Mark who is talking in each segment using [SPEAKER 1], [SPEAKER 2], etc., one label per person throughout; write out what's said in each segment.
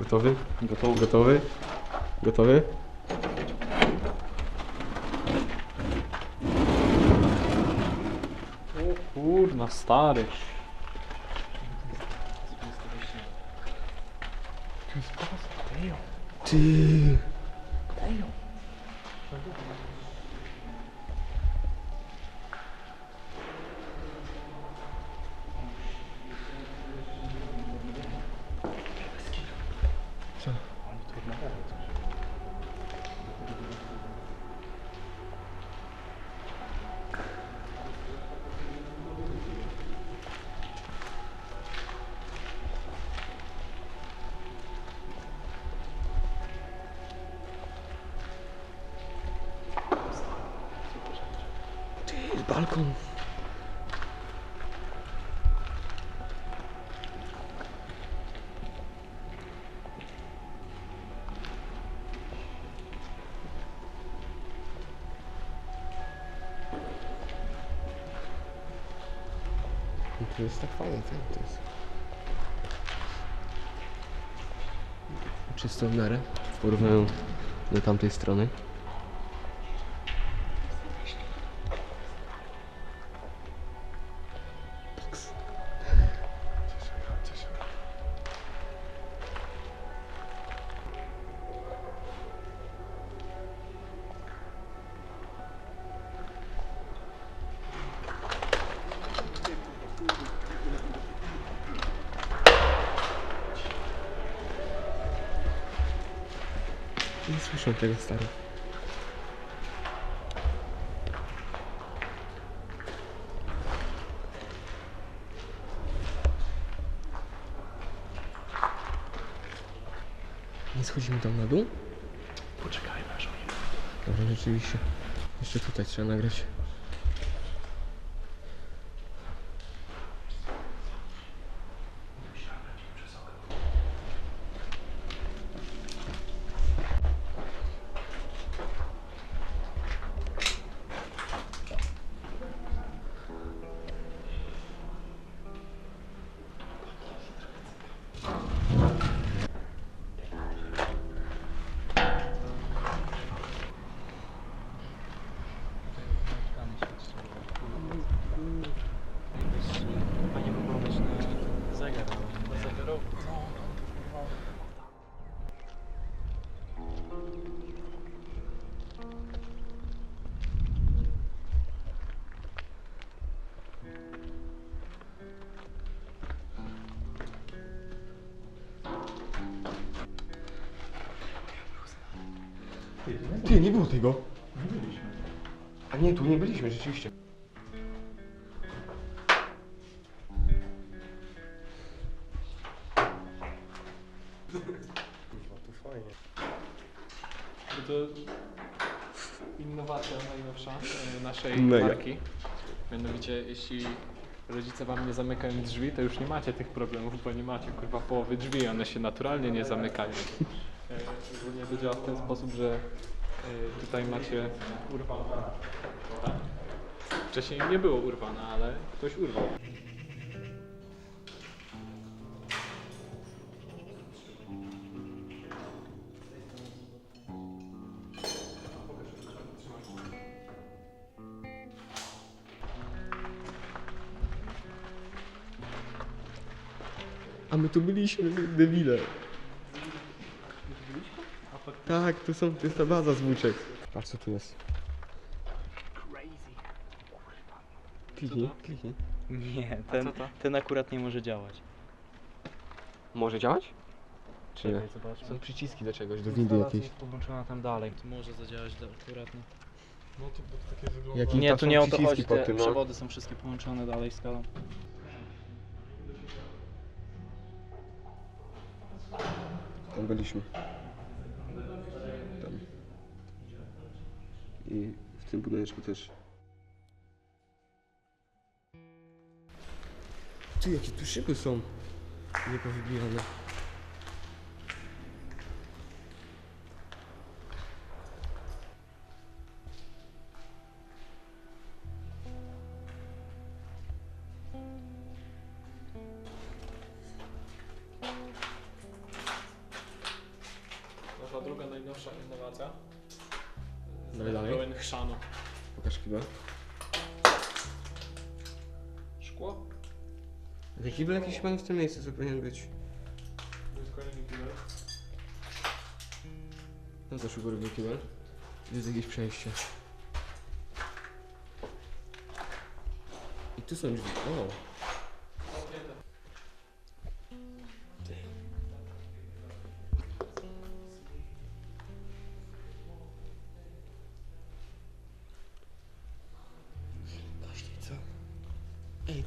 [SPEAKER 1] Gotowy?
[SPEAKER 2] Gotowy.
[SPEAKER 1] Gotowy? Gotowy?
[SPEAKER 2] O kurna, stary.
[SPEAKER 1] Ty. Ty, balkon. To jest tak fajne, co to jest. Czysto w miarę w porównaniu do tamtej strony. Nie słyszę tego stary. Nie schodzimy tam na dół?
[SPEAKER 2] Poczekaj, aż
[SPEAKER 1] Dobra, rzeczywiście. Jeszcze tutaj trzeba nagrać. Ty, nie było tego. A nie, tu nie byliśmy, rzeczywiście. To fajnie.
[SPEAKER 2] To innowacja najnowsza e, naszej
[SPEAKER 1] Mega.
[SPEAKER 2] marki. Mianowicie, jeśli rodzice wam nie zamykają drzwi, to już nie macie tych problemów, bo nie macie kurwa połowy drzwi, one się naturalnie nie zamykają. E, Ogólnie to działa w ten sposób, że e, tutaj macie urwane. Tak? Wcześniej nie było urwane, ale ktoś urwał.
[SPEAKER 1] A my tu byliśmy, debile. Tak, tu są, to jest ta baza z włóczek. Patrz co tu jest. Kliknij, kliknij.
[SPEAKER 3] Nie,
[SPEAKER 2] A
[SPEAKER 3] ten,
[SPEAKER 2] co to?
[SPEAKER 3] ten akurat nie może działać.
[SPEAKER 1] Może działać? Czy nie?
[SPEAKER 3] zobaczmy.
[SPEAKER 1] Są przyciski do czegoś, do windy jakiejś.
[SPEAKER 3] jest podłączona tam dalej. To może zadziałać do, akuratnie.
[SPEAKER 2] No to takie wygląda.
[SPEAKER 1] Jaki-
[SPEAKER 3] Nie,
[SPEAKER 1] tam
[SPEAKER 3] tu
[SPEAKER 1] są
[SPEAKER 3] nie o to
[SPEAKER 1] przyciski
[SPEAKER 3] chodzi.
[SPEAKER 1] pod
[SPEAKER 3] Te
[SPEAKER 1] tym, no.
[SPEAKER 3] przewody są wszystkie połączone dalej skalą.
[SPEAKER 1] Tam byliśmy. Tam. I w tym budyneczku też. Ty, jakie tu szyby są niepowybijane.
[SPEAKER 2] Najnowsza innowacja.
[SPEAKER 1] Dalej, dalej.
[SPEAKER 2] Pełen chrzanu.
[SPEAKER 1] Pokaż kibel.
[SPEAKER 2] Szkło?
[SPEAKER 1] Ten kibel jakiś chyba w tym miejscu, co powinien być.
[SPEAKER 2] To jest kolejny kibel.
[SPEAKER 1] No to szybko robił kibel. Jest jakieś przejście. I tu są drzwi. O!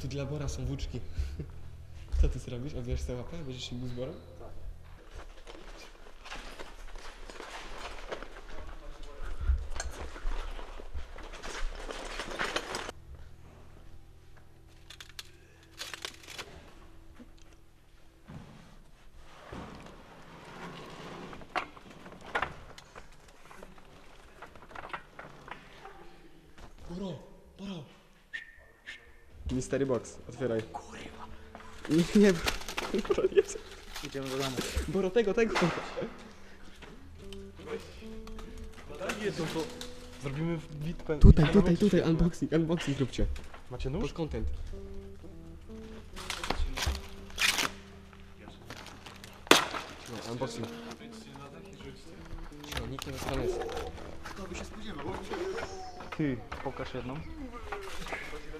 [SPEAKER 1] Tu dla Bora są włóczki. Co ty zrobisz? Obierz tę łapę? Będziesz się z Borem? Boro, Boro. Mystery box, otwieraj. Kurwa. Nie, nie, Boro, jest.
[SPEAKER 3] Idziemy do domu.
[SPEAKER 1] Boro, tego, tego.
[SPEAKER 2] Zrobimy bitwę.
[SPEAKER 1] Tutaj, tutaj, tutaj, unboxing, unboxing róbcie.
[SPEAKER 2] Macie nóż?
[SPEAKER 1] Pod content. No, unboxing. Cicho, nikt nie dostanie.
[SPEAKER 3] Ty, pokaż jedną.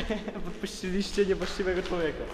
[SPEAKER 3] Podpuściliście niewłaściwego człowieka.